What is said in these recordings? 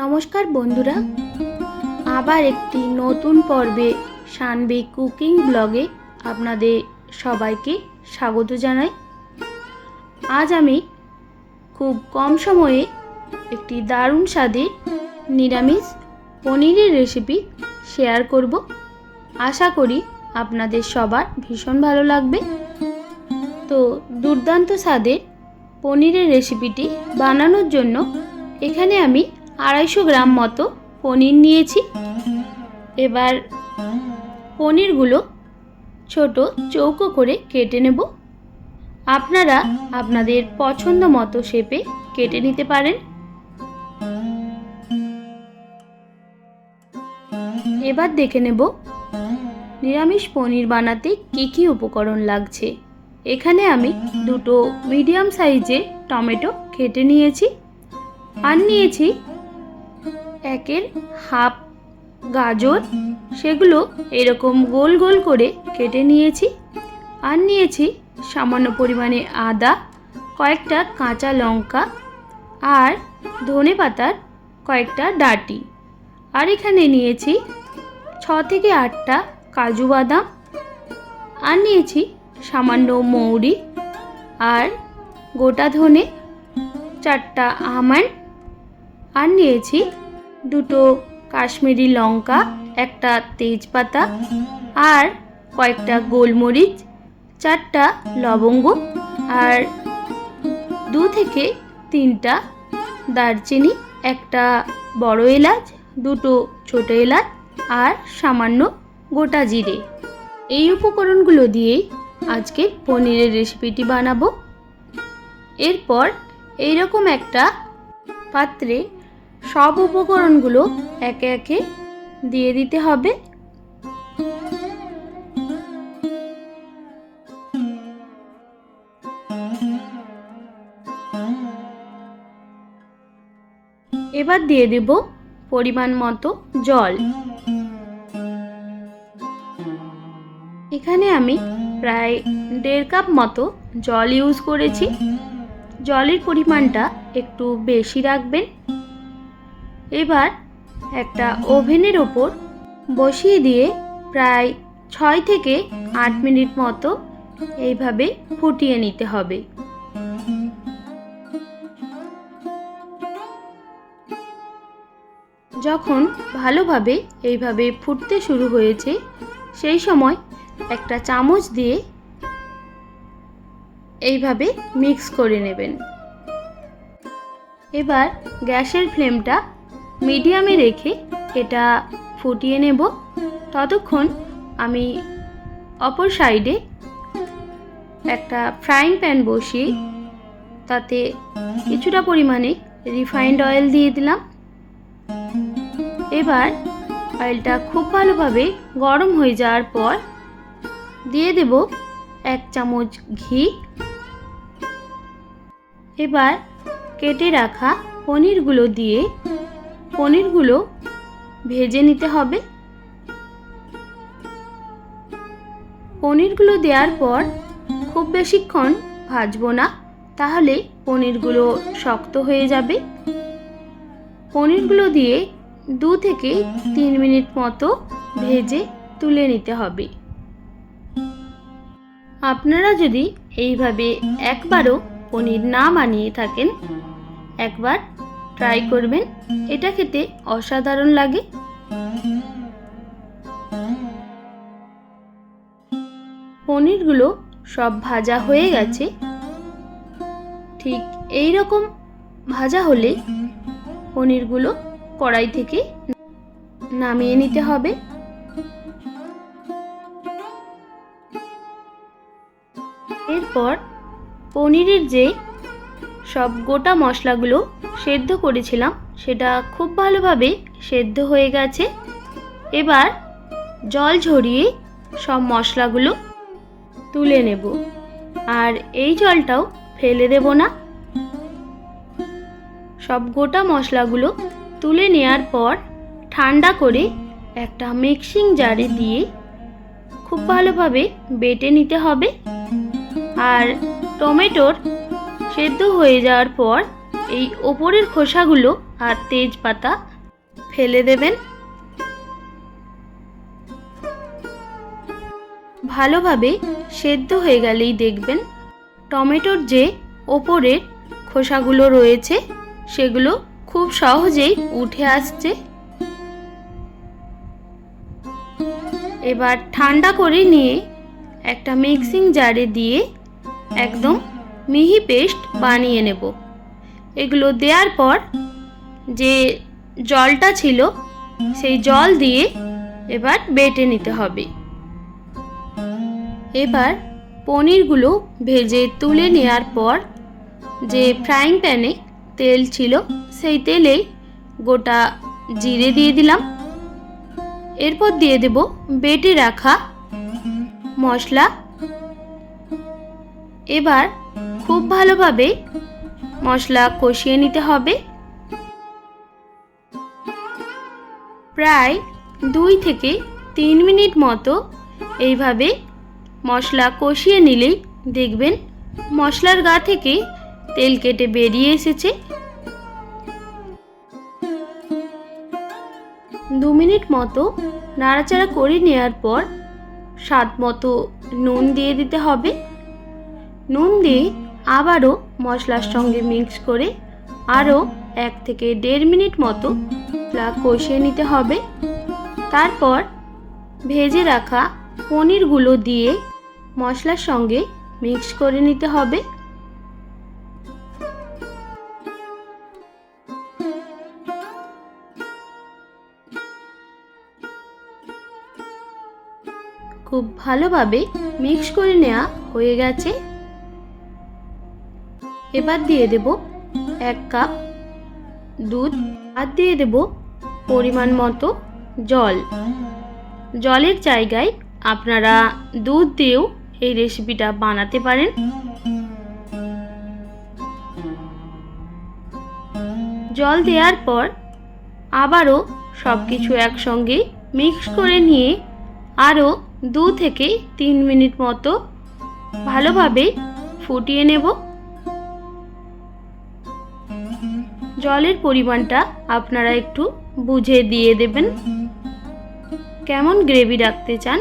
নমস্কার বন্ধুরা। আবার একটি নতুন পর্বে সানবি কুকিং ব্লগে আপনাদের সবাইকে স্বাগত জানাই। আজ আমি খুব কম সময়ে একটি দারুণ স্বাদের নিরামিষ পনিরের রেসিপি শেয়ার করব। আশা করি আপনাদের সবার ভীষণ ভালো লাগবে। তো দুর্দান্ত স্বাদের পনিরের রেসিপিটি বানানোর জন্য এখানে আমি আড়াইশো গ্রাম মতো পনির নিয়েছি। এবার পনিরগুলো ছোট চৌকো করে কেটে নেব। আপনারা আপনাদের পছন্দ মতো শেপে কেটে নিতে পারেন। এবার দেখে নেব নিরামিষ পনির বানাতে কী কী উপকরণ লাগছে। এখানে আমি দুটো মিডিয়াম সাইজের টমেটো কেটে নিয়েছি। আর নিয়েছি একের হাফ গাজর, সেগুলো এরকম গোল গোল করে কেটে নিয়েছি আর নিয়েছি সামান্য পরিমাণে আদা, কয়েকটা কাঁচা লঙ্কা আর ধনে পাতার কয়েকটা ডাটি। আর এখানে নিয়েছি ছ থেকে আটটা কাজু বাদাম আর নিয়েছি সামান্য মৌরি আর গোটা ধনে চারটা আমন্ড আর নিয়েছি দুটো কাশ্মীরি লঙ্কা, একটা তেজপাতা আর কয়েকটা গোলমরিচ, চারটা লবঙ্গ আর দু থেকে তিনটা দারচিনি, একটা বড় এলাচ, দুটো ছোট এলাচ আর সামান্য গোটা জিরে। এই উপকরণগুলো দিয়েই আজকে পনিরের রেসিপিটি বানাবো। এরপর এইরকম একটা পাত্রে সব উপকরণগুলো একে একে দিয়ে দিতে হবে। এবার দিয়ে দেব পরিমাণ মতো জল। এখানে আমি প্রায় দেড় কাপ মতো জল ইউজ করেছি। জলের পরিমাণটা একটু বেশি রাখবেন। এবার একটা ওভেনের ওপর বসিয়ে দিয়ে প্রায় ছয় থেকে আট মিনিট মতো এইভাবে ফুটিয়ে নিতে হবে। যখন ভালোভাবে এইভাবে ফুটতে শুরু হয়েছে, সেই সময় একটা চামচ দিয়ে এইভাবে মিক্স করে নেবেন। এবার গ্যাসের ফ্লেমটা মিডিয়ামে রেখে এটা ফুটিয়ে নেব। ততক্ষণ আমি অপর সাইডে একটা ফ্রাইং প্যান বসিয়ে তাতে কিছুটা পরিমাণে রিফাইন্ড অয়েল দিয়ে দিলাম। এবার অয়েলটা খুব ভালোভাবে গরম হয়ে যাওয়ার পর দিয়ে দেব এক চামচ ঘি। এবার কেটে রাখা পনিরগুলো দিয়ে পনিরগুলো ভেজে নিতে হবে। পনিরগুলো দেওয়ার পর খুব বেশিক্ষণ ভাজবো না, তাহলে পনিরগুলো শক্ত হয়ে যাবে। পনিরগুলো দিয়ে দু থেকে তিন মিনিট মতো ভেজে তুলে নিতে হবে। আপনারা যদি এইভাবে একবারও পনির না বানিয়ে থাকেন, একবার ট্রাই করবেন। এটা খেতে অসাধারণ লাগে। পনিরগুলো সব ভাজা হয়ে গেছে। ঠিক এই রকম ভাজা হলে পনিরগুলো কড়াই থেকে নামিয়ে নিতে হবে। এরপর পনিরের যে সব গোটা মশলাগুলো সেদ্ধ করেছিলাম, সেটা খুব ভালোভাবে সেদ্ধ হয়ে গেছে। এবার জল ঝরিয়ে সব মশলাগুলো তুলে নেব। আর এই জলটাও ফেলে দেব না। সব গোটা মশলাগুলো তুলে নেওয়ার পর ঠান্ডা করে একটা মিক্সিং জারে দিয়ে খুব ভালোভাবে বেটে নিতে হবে। আর টমেটোর সেদ্ধ হয়ে যাওয়ার পর এই ওপরের খোসাগুলো আর তেজপাতা ফেলে দেবেন। ভালোভাবে সেদ্ধ হয়ে গেলেই দেখবেন টমেটোর যে ওপরের খোসাগুলো রয়েছে, সেগুলো খুব সহজেই উঠে আসছে। এবার ঠান্ডা করে নিয়ে একটা মিক্সিং জারে দিয়ে একদম মিহি পেস্ট বানিয়ে নেব। এগুলো দেওয়ার পর যে জলটা ছিল, সেই জল দিয়ে এবার বেটে নিতে হবে। এবার পনিরগুলো ভেজে তুলে নেওয়ার পর যে ফ্রাইং প্যানে তেল ছিল, সেই তেলেই গোটা জিরে দিয়ে দিলাম। এরপর দিয়ে দেব বেটে রাখা মশলা। এবার খুব ভালোভাবে মশলা কষিয়ে নিতে হবে। প্রায় দুই থেকে তিন মিনিট মতো এইভাবে মশলা কষিয়ে নিলেই দেখবেন মশলার গা থেকে তেল কেটে বেরিয়ে এসেছে। দু মিনিট মতো নাড়াচাড়া করে নেওয়ার পর স্বাদ মতো নুন দিয়ে দিতে হবে। নুন দিয়ে আবারও মশলার সঙ্গে মিক্স করে আরও এক থেকে দেড় মিনিট মতো মশলা কষিয়ে নিতে হবে। তারপর ভেজে রাখা পনিরগুলো দিয়ে মশলার সঙ্গে মিক্স করে নিতে হবে। খুব ভালোভাবে মিক্স করে নেওয়া হয়ে গেছে। এবার দিয়ে দেব এক কাপ দুধ আর দিয়ে দেব পরিমাণ মতো জল। জলের জায়গায় আপনারা দুধ দিয়েও এই রেসিপিটা বানাতে পারেন। জল দেওয়ার পর আবারও সব কিছু একসঙ্গে মিক্স করে নিয়ে আরও দু থেকে তিন মিনিট মতো ভালোভাবে ফুটিয়ে নেব। জলের পরিমাণটা আপনারা একটু বুঝে দিয়ে দেবেন। কেমন গ্রেভি রাখতে চান,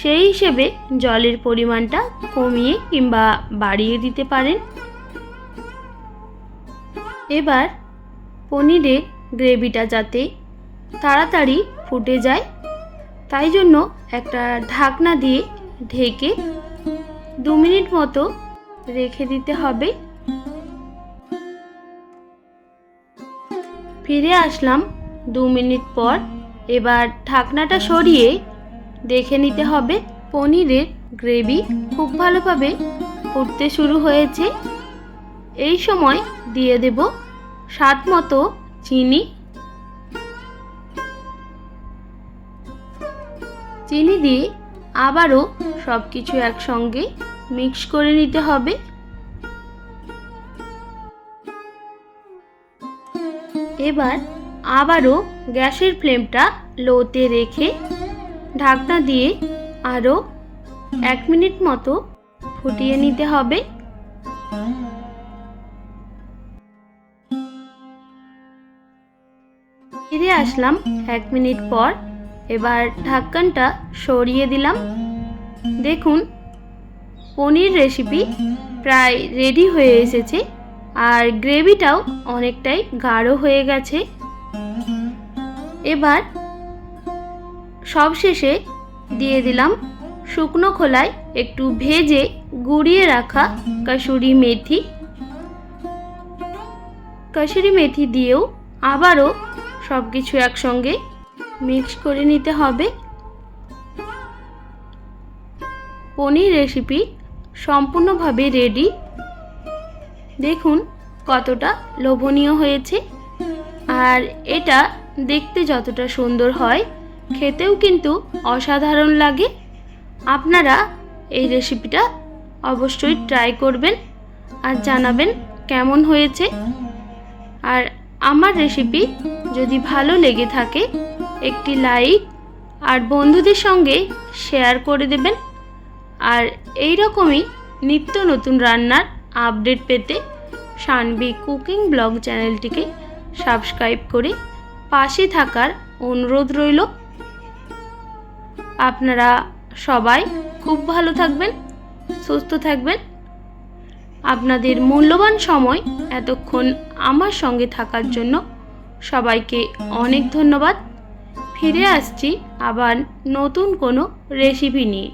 সেই হিসেবে জলের পরিমাণটা কমিয়ে কিংবা বাড়িয়ে দিতে পারেন। এবার পনিরের গ্রেভিটা যাতে তাড়াতাড়ি ফুটে যায়, তাই জন্য একটা ঢাকনা দিয়ে ঢেকে দু মিনিট মতো রেখে দিতে হবে। ফিরে আসলাম দু মিনিট পর। এবার ঢাকনাটা সরিয়ে দেখে নিতে হবে পনিরের গ্রেভি খুব ভালোভাবে ফুটতে শুরু হয়েছে। এই সময় দিয়ে দেব স্বাদ মতো চিনি। চিনি দিয়ে আবারও সব কিছু একসঙ্গে মিক্স করে নিতে হবে। এবার আবারও গ্যাসের ফ্লেমটা লোতে রেখে ঢাকনা দিয়ে আরও এক মিনিট মতো ফুটিয়ে নিতে হবে। ফিরে আসলাম এক মিনিট পর। এবার ঢাক্কানটা সরিয়ে দিলাম। দেখুন, পনির রেসিপি প্রায় রেডি হয়ে এসেছে। আর গ্রেভিটাও অনেকটাই গাঢ় হয়ে গেছে। এবার সবশেষে দিয়ে দিলাম শুকনো খোলায় একটু ভেজে গুঁড়িয়ে রাখা কসুরি মেথি। কসুরি মেথি দিয়েও আবারও সব কিছু একসঙ্গে মিক্স করে নিতে হবে। পনির রেসিপি সম্পূর্ণভাবে রেডি। দেখুন, কতটা লোভনীয় হয়েছে। আর এটা দেখতে যতটা সুন্দর হয়, খেতেও কিন্তু অসাধারণ লাগে। আপনারা এই রেসিপিটা অবশ্যই ট্রাই করবেন আর জানাবেন কেমন হয়েছে। আর আমার রেসিপি যদি ভালো লেগে থাকে, একটি লাইক আর বন্ধুদের সঙ্গে শেয়ার করে দেবেন। আর এই রকমই নিত্য নতুন রান্নার আপডেট পেতে সানবি কুকিং ব্লগ চ্যানেলটিকে সাবস্ক্রাইব করে পাশে থাকার অনুরোধ রইল। আপনারা সবাই খুব ভালো থাকবেন, সুস্থ থাকবেন। আপনাদের মূল্যবান সময় এতক্ষণ আমার সঙ্গে থাকার জন্য সবাইকে অনেক ধন্যবাদ। ফিরে আসছি আবার নতুন কোনো রেসিপি নিয়ে।